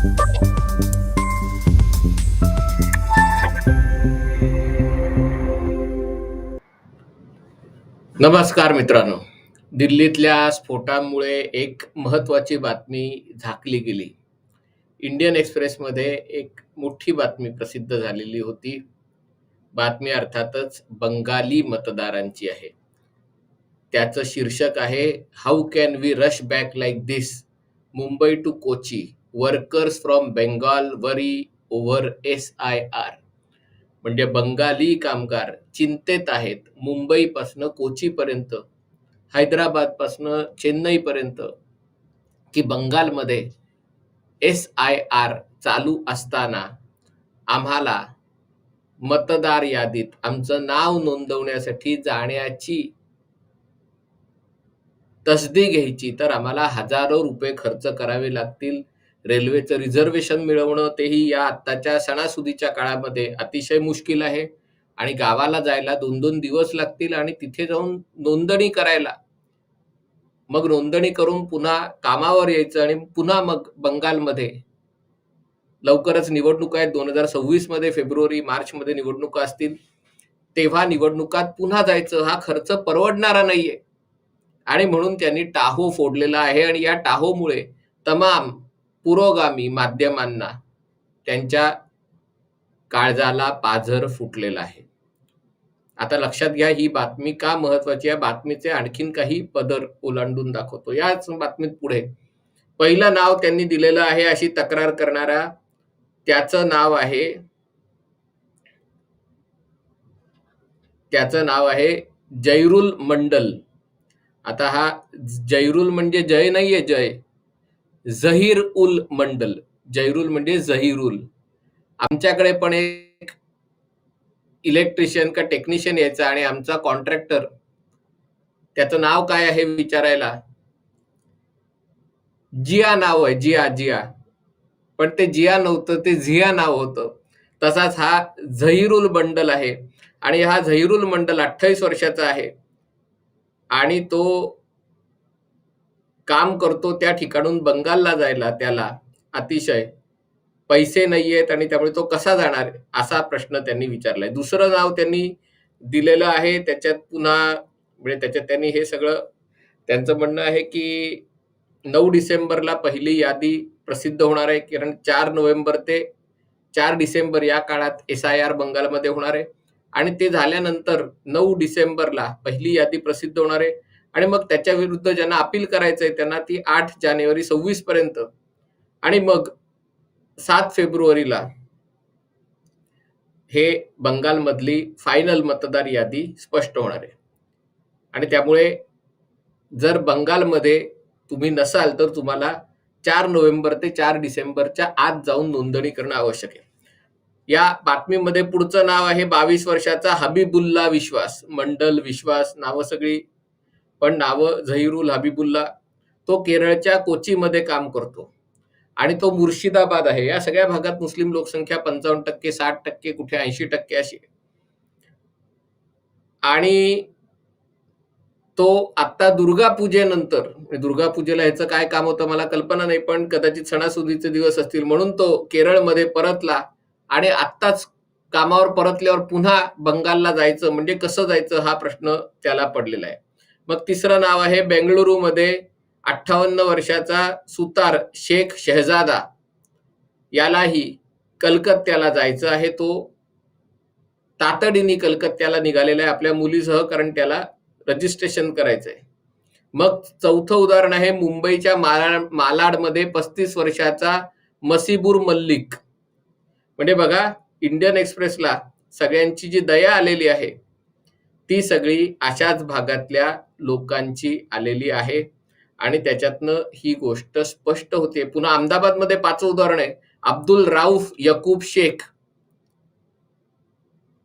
नमस्कार मित्रांनो. दिल्लीतल्या स्फोटामुळे एक महत्वाची बातमी झाकली गेली. इंडियन एक्सप्रेसमध्ये एक मोठी बातमी प्रसिद्ध झालेली होती. बातमी अर्थातच बंगाली मतदारांची आहे. त्याचं शीर्षक आहे how can we rush back like this Mumbai to Kochi workers from Bengal worry over S I R म्हणजे बंगाली कामगार चिंतेत आहेत. मुंबईपासनं कोचीपर्यंत हैदराबादपासनं चेन्नईपर्यंत की बंगालमध्ये एस आय आर चालू असताना आम्हाला मतदार यादीत आमचं नाव नोंदवण्यासाठी जाण्याची तसदी घ्यायची. तर आम्हाला हजारो रुपये खर्च करावे लागतील. रेल्वेचं रिझर्वेशन मिळवणं तेही या आत्ताच्या सणासुदीच्या काळामध्ये अतिशय मुश्किल आहे. आणि गावाला जायला दोन दोन दिवस लागतील आणि तिथे जाऊन नोंदणी करायला. मग नोंदणी करून पुन्हा कामावर यायचं आणि पुन्हा मग बंगालमध्ये. लवकरच निवडणुका आहेत. दोन हजार सव्वीसमध्ये फेब्रुवारी मार्च मध्ये निवडणुका असतील. तेव्हा निवडणुकात पुन्हा जायचं हा खर्च परवडणारा नाहीये. आणि म्हणून त्यांनी टाहो फोडलेला आहे आणि या टाहोमुळे तमाम पुरोगामी माध्यमांना त्यांच्या काळजाला पाझर फुटलेला आहे. आता लक्षात घ्या ही बातमी का महत्वाची आहे? बातमीचे आणखीन काही पदर ओलांडून दाखवतो. याच बातमीत पुढे पहिलं नाव त्यांनी दिलेलं आहे अशी तक्रार करणारा त्याचं नाव आहे त्याचं नाव आहे जैरुल मंडल. आता हा जैरुल म्हणजे जय नाहीये जय. झहीर उल मंडल. जैरुल म्हणजे झहीरुल. आमच्याकडे पण एक इलेक्ट्रिशियन का टेक्निशियन यायचा आणि आमचा कॉन्ट्रॅक्टर त्याचं नाव काय आहे विचारायला? जिया नाव आहे जिया जिया. पण ते जिया नव्हतं ते झिया नाव होतं. तसाच हा झहीरुल मंडल आहे. आणि हा झहीरुल मंडल अठ्ठावीस वर्षाचा आहे. आणि तो काम करतो त्या ठिकाणून बंगालला जायला त्याला अतिशय पैसे नाही आहेत आणि त्यामुळे तो कसा जाणार असा प्रश्न त्यांनी विचारलाय. दुसरं नाव त्यांनी दिलेलं आहे त्याच्यात पुन्हा म्हणजे त्याच्यात त्यांनी हे सगळं त्यांचं म्हणणं आहे की नऊ डिसेंबरला पहिली यादी प्रसिद्ध होणार आहे कारण चार नोव्हेंबर ते चार डिसेंबर या काळात एस आय आर बंगालमध्ये होणार आहे. आणि ते झाल्यानंतर नऊ डिसेंबरला पहिली यादी प्रसिद्ध होणार आहे. आणि मग त्याच्या विरुद्ध ज्यांना अपील करायचंय त्यांना ती आठ जानेवारी सव्वीस पर्यंत. आणि मग सात फेब्रुवारीला हे बंगालमधली फायनल मतदार यादी स्पष्ट होणार आहे. आणि त्यामुळे जर बंगालमध्ये तुम्ही नसाल तर तुम्हाला चार नोव्हेंबर ते चार डिसेंबरच्या आत जाऊन नोंदणी करणं आवश्यक आहे. या बातमीमध्ये पुढचं नाव आहे बावीस वर्षाचा हबीबुल्ला विश्वास मंडल विश्वास नावं सगळी पण नावं झहिरुल हबीबुल्ला तो केरळच्या कोचीमध्ये काम करतो. आणि तो मुर्शिदाबाद आहे. या सगळ्या भागात मुस्लिम लोकसंख्या पंचावन्न टक्के साठ टक्के कुठे ऐंशी टक्के अशी आणि तो आता दुर्गा पूजेनंतर म्हणजे दुर्गा पूजेला ह्याचं काय काम होतं मला कल्पना नाही पण कदाचित सणासुदीचे दिवस असतील म्हणून तो केरळमध्ये परतला आणि आत्ताच कामावर परतल्यावर पुन्हा बंगालला जायचं म्हणजे कसं जायचं हा प्रश्न त्याला पडलेला आहे. मग तिसरं नाव आहे बेंगळुरूमध्ये अठ्ठावन्न वर्षाचा सुतार शेख शहजादा. यालाही कलकत्त्याला जायचं आहे तो. तातडीने कलकत्त्याला निघालेला आहे आपल्या मुलीसह कारण त्याला रजिस्ट्रेशन करायचंय. मग चौथं उदाहरण आहे मुंबईच्या मालाड मालाडमध्ये पस्तीस वर्षाचा मसीबूर मल्लिक. म्हणजे बघा इंडियन एक्सप्रेसला सगळ्यांची जी दया आलेली आहे ती सगळी अशाच भागातल्या लोकांची आलेली आहे. आणि त्याच्यातनं ही गोष्ट स्पष्ट होते. पुन्हा अहमदाबादमध्ये पाच उदाहरण आहे. अब्दुल राऊफ यकूब शेख.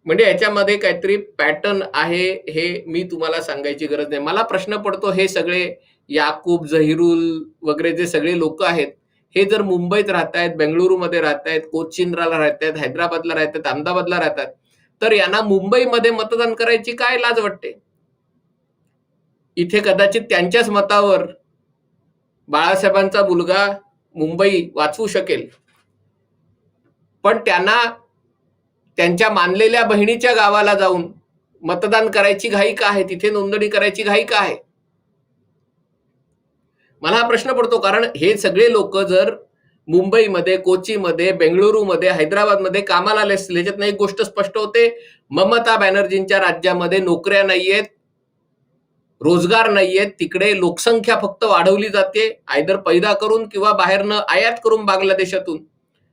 म्हणजे याच्यामध्ये काहीतरी पॅटर्न आहे हे मी तुम्हाला सांगायची गरज नाही. मला प्रश्न पडतो हे सगळे याकूब झहिरुल वगैरे जे सगळे लोक आहेत हे जर मुंबईत राहत आहेत बेंगळुरूमध्ये राहत आहेत कोचिंद्राला राहत आहेत हैदराबादला राहत आहेत अहमदाबादला राहतात तर यांना मुंबईमध्ये मतदान करायची काय लाज वाटते? इथे कदाचित त्यांच्याच मतावर बाळासाहेबांचा मुलगा मुंबई वाचवू शकेल. पण त्यांना त्यांच्या मानलेल्या बहिणीच्या गावाला जाऊन मतदान करायची घाई का आहे? तिथे नोंदणी करायची घाई का आहे? मला हा प्रश्न पडतो कारण हे सगळे लोक जर मुंबईमध्ये कोचीमध्ये बेंगळुरूमध्ये हैदराबादमध्ये कामाला आले असतील ह्याच्यातनं एक गोष्ट स्पष्ट होते. ममता बॅनर्जींच्या राज्यामध्ये नोकऱ्या नाहीयेत रोजगार नाहीयेत तिकडे लोकसंख्या फक्त वाढवली जाते आयदर पैदा करून किंवा बाहेरनं आयात करून बांगलादेशातून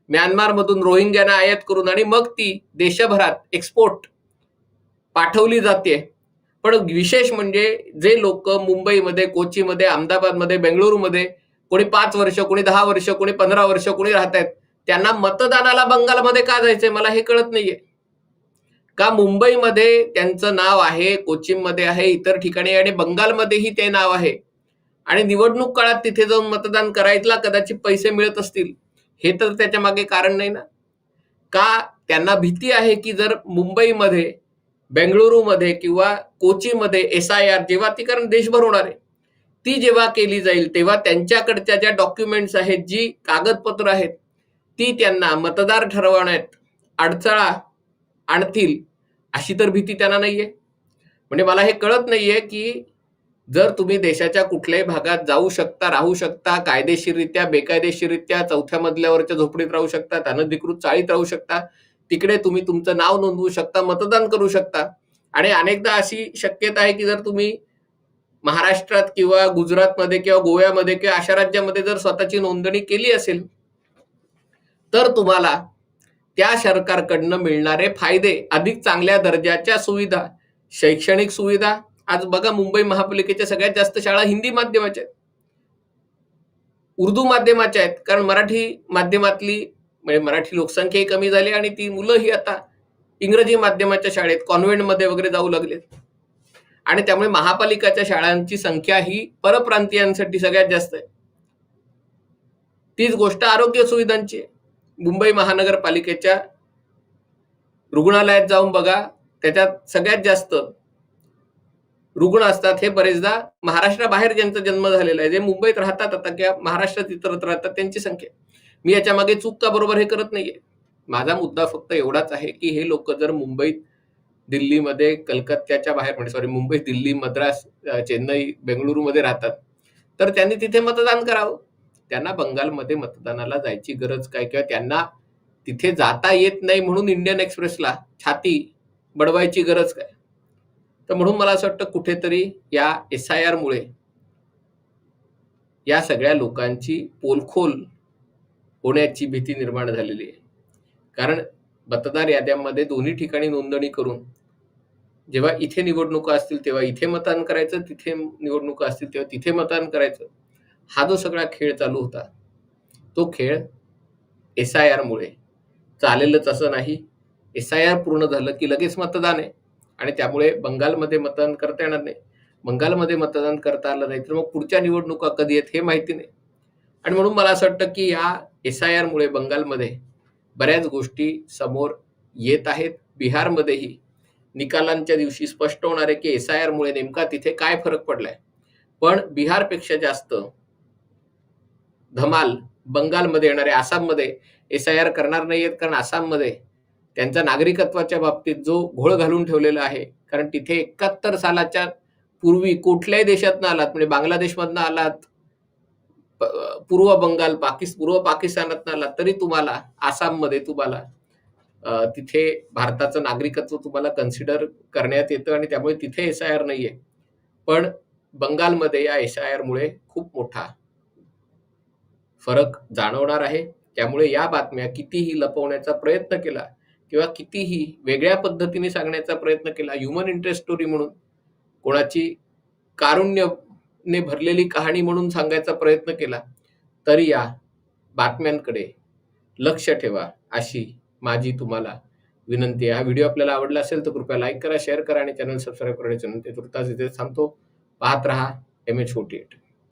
म्यानमारमधून रोहिंग्यांना आयात करून आणि मग ती देशभरात एक्सपोर्ट पाठवली जाते. पण विशेष म्हणजे जे लोक मुंबईमध्ये कोचीमध्ये अहमदाबादमध्ये बेंगळुरूमध्ये कोणी पाच वर्ष कोणी दहा वर्ष कोणी पंधरा वर्ष कोणी राहत आहेत त्यांना मतदानाला बंगालमध्ये का जायचंय मला हे कळत नाहीये. का मुंबईमध्ये त्यांचं नाव आहे कोचीमध्ये आहे इतर ठिकाणी आणि बंगालमध्येही ते नाव आहे. आणि निवडणूक काळात तिथे जाऊन मतदान करायला कदाचित पैसे मिळत असतील. हे तर त्याच्यामागे कारण नाही ना? का त्यांना भीती आहे की जर मुंबईमध्ये बेंगळुरूमध्ये किंवा कोचीमध्ये एस आय आर जेव्हा ती कारण देशभर होणार आहे ती जेव्हा केली जाईल तेव्हा त्यांच्याकडच्या ज्या डॉक्युमेंट्स आहेत जी कागदपत्र आहेत ती त्यांना मतदार ठरवण्यात अडचळा आणतील अशी तर भीती त्यांना नाहीये. म्हणजे मला हे कळत नाहीये की जर तुम्ही देशाच्या कुठल्याही भागात जाऊ शकता राहू शकता कायदेशीररित्या बेकायदेशीररित्या चौथ्या मजल्यावरच्या झोपडीत राहू शकता अनधिकृत चाळीत राहू शकता तिकडे तुम्ही तुमचं नाव नोंदवू शकता मतदान करू शकता. आणि अनेकदा अशी शक्यता आहे की जर तुम्ही महाराष्ट्रात किंवा गुजरातमध्ये किंवा गोव्यामध्ये किंवा अशा राज्यामध्ये जर स्वतःची नोंदणी केली असेल तर तुम्हाला त्या सरकारकडनं मिळणारे फायदे अधिक चांगल्या दर्जाच्या सुविधा शैक्षणिक सुविधा आज बघा मुंबई महापालिकेच्या सगळ्यात जास्त शाळा हिंदी माध्यमाच्या आहेत. उर्दू माध्यमाच्या आहेत कारण मराठी माध्यमातली म्हणजे मराठी लोकसंख्याही कमी झाली आणि ती मुलंही आता इंग्रजी माध्यमाच्या शाळेत कॉन्व्हेंटमध्ये वगैरे जाऊ लागलेत. आणि त्यामुळे महापालिकाच्या शाळांची संख्या ही परप्रांतीयांसाठी सगळ्यात जास्त आहे. तीच गोष्ट आरोग्य सुविधांची आहे. मुंबई महानगरपालिकेच्या रुग्णालयात जाऊन बघा त्याच्यात सगळ्यात जास्त रुग्ण असतात हे बरेचदा महाराष्ट्राबाहेर ज्यांचा जन्म झालेला आहे जे मुंबईत राहतात आता किंवा महाराष्ट्रात इतरत्र राहतात त्यांची संख्या मी याच्या मागे चूक का बरोबर हे करत नाहीये. माझा मुद्दा फक्त एवढाच आहे की हे लोक जर मुंबईत दिल्लीमध्ये कलकत्त्याच्या बाहेर म्हणजे सॉरी मुंबई दिल्ली मद्रास चेन्नई बेंगळुरूमध्ये राहतात. तर त्यांनी तिथे मतदान करावं. त्यांना बंगालमध्ये मतदानाला जायची गरज काय किंवा त्यांना तिथे जाता येत नाही म्हणून इंडियन एक्सप्रेसला छाती बडवायची गरज काय? तर म्हणून मला असं वाटतं कुठेतरी या एस आय आरमुळे या सगळ्या लोकांची पोलखोल होण्याची भीती निर्माण झालेली आहे. कारण मतदार याद्यांमध्ये दोन्ही ठिकाणी नोंदणी करून जेव्हा इथे निवडणुका असतील तेव्हा इथे मतदान करायचं तिथे निवडणुका असतील तेव्हा तिथे मतदान करायचं. हा जो सगळा खेळ चालू होता तो खेळ एस आय आरमुळे चालेलच असं नाही. एस आय आर पूर्ण झालं की लगेच मतदान आहे. आणि त्यामुळे बंगालमध्ये मतदान करता येणार नाही. बंगालमध्ये मतदान करता आलं नाही तर मग पुढच्या निवडणुका कधी आहेत हे माहिती नाही. आणि म्हणून मला असं वाटतं की या एस आय आरमुळे बंगालमध्ये बऱ्याच गोष्टी समोर येत आहेत. बिहारमध्येही निकालांच्या दिवशी स्पष्ट होणार आहे की एस आय आरमुळे नेमका तिथे काय फरक पडलाय? पण बिहारपेक्षा जास्त धमाल बंगालमध्ये येणारे आसाममध्ये एस आय आर करणार नाहीयेत. कारण आसाममध्ये त्यांच्या नागरिकत्वाच्या बाबतीत जो घोळ घालून ठेवलेला आहे कारण तिथे एकाहत्तर सालाच्या पूर्वी कुठल्याही देशातनं आलात म्हणजे बांगलादेशमधनं आलात पूर्व बंगाल पाकिस पूर्व पाकिस्तानात आला तरी तुम्हाला आसाममध्ये तुम्हाला तिथे भारताचं नागरिकत्व तुम्हाला कन्सिडर करण्यात येतं आणि त्यामुळे तिथे एस आय आर नाहीये. पण बंगालमध्ये या एस आय आरमुळे खूप मोठा फरक जाणवणार आहे. त्यामुळे या बातम्या कितीही लपवण्याचा प्रयत्न केला किंवा कितीही वेगळ्या पद्धतीने सांगण्याचा प्रयत्न केला ह्युमन इंटरेस्ट स्टोरी म्हणून कोणाची कारुण्य ने भरलेली कहाणी म्हणून सांगायचा प्रयत्न केला तरी या बातम्यांकडे लक्ष ठेवा अशी माझी तुम्हाला विनंती आहे. हा व्हिडिओ आपल्याला आवडला असेल तर कृपया लाईक करा शेअर करा आणि चॅनल सबस्क्राईब करण्याची विनंती तुर्तास इथे थांबतो. पाहत रहा एम एच फोर्टी एट.